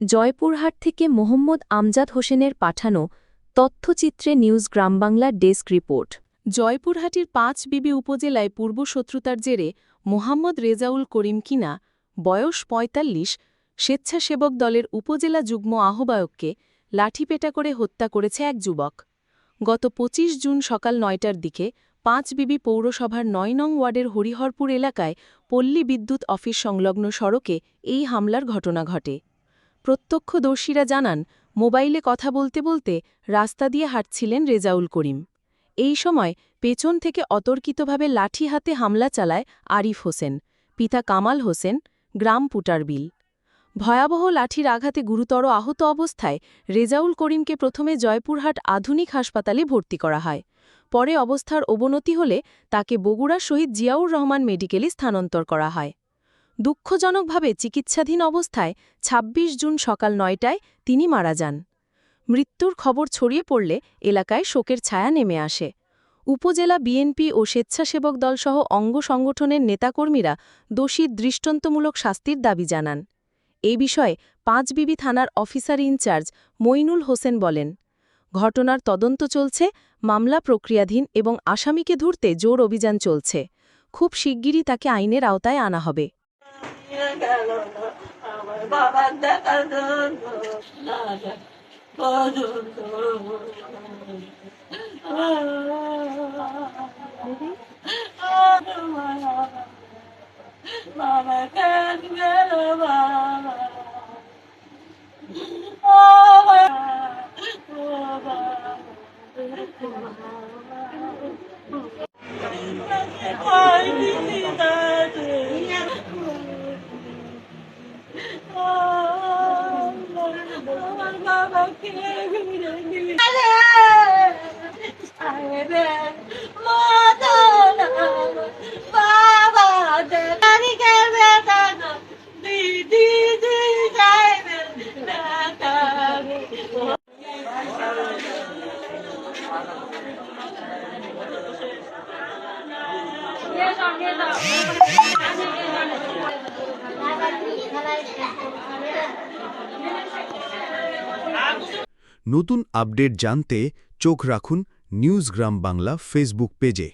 জয়পুরহাট থেকে মোহাম্মদ আমজাদ হোসেনের পাঠানো তথ্যচিত্রে নিউজ গ্রামবাংলা ডেস্ক রিপোর্ট। জয়পুরহাটির পাঁচ বিবি উপজেলায় পূর্বশত্রুতার জেরে মোহাম্মদ রেজাউল করিম কিনা, বয়স ৪৫ স্বেচ্ছাসেবক দলের উপজেলা যুগ্ম আহ্বায়ককে লাঠিপেটা করে হত্যা করেছে এক যুবক। গত ২৫ জুন সকাল নয়টার দিকে পাঁচ বিবি পৌরসভার নয় নং ওয়ার্ডের হরিহরপুর এলাকায় পল্লী বিদ্যুৎ অফিস সংলগ্ন সড়কে এই হামলার ঘটনা ঘটে। প্রত্যক্ষদর্শীরা জানান, মোবাইলে কথা বলতে বলতে রাস্তা দিয়ে হাঁটছিলেন রেজাউল করিম। এই সময় পেছন থেকে অতর্কিতভাবে লাঠি হাতে হামলা চালায় আরিফ হোসেন, পিতা কামাল হোসেন, গ্রাম পুটারবিল। ভয়াবহ লাঠির আঘাতে গুরুতর আহত অবস্থায় রেজাউল করিমকে প্রথমে জয়পুরহাট আধুনিক হাসপাতালে ভর্তি করা হয়। পরে অবস্থার অবনতি হলে তাকে বগুড়া শহীদ জিয়াউর রহমান মেডিকেলে স্থানান্তর করা হয়। দুঃখজনকভাবে চিকিৎসাধীন অবস্থায় ২৬ জুন সকাল নয়টায় তিনি মারা যান। মৃত্যুর খবর ছড়িয়ে পড়লে এলাকায় শোকের ছায়া নেমে আসে। উপজেলা বিএনপি ও স্বেচ্ছাসেবক দলসহ অঙ্গ সংগঠনের নেতাকর্মীরা দোষীর দৃষ্টান্তমূলক শাস্তির দাবি জানান। এ বিষয়ে পাঁচবিবি থানার অফিসার ইনচার্জ মইনুল হোসেন বলেন, ঘটনার তদন্ত চলছে, মামলা প্রক্রিয়াধীন এবং আসামিকে ধরতে জোর অভিযান চলছে। খুব শিগগিরই তাকে আইনের আওতায় আনা হবে। গেল না আমার বাবার বাবা কেন গেল বাবা বাবা ওই বাবাকে ফিরে দিবি আরে নতুন আপডেট জানতে চোখ রাখুন নিউজগ্রাম বাংলা ফেসবুক পেজে।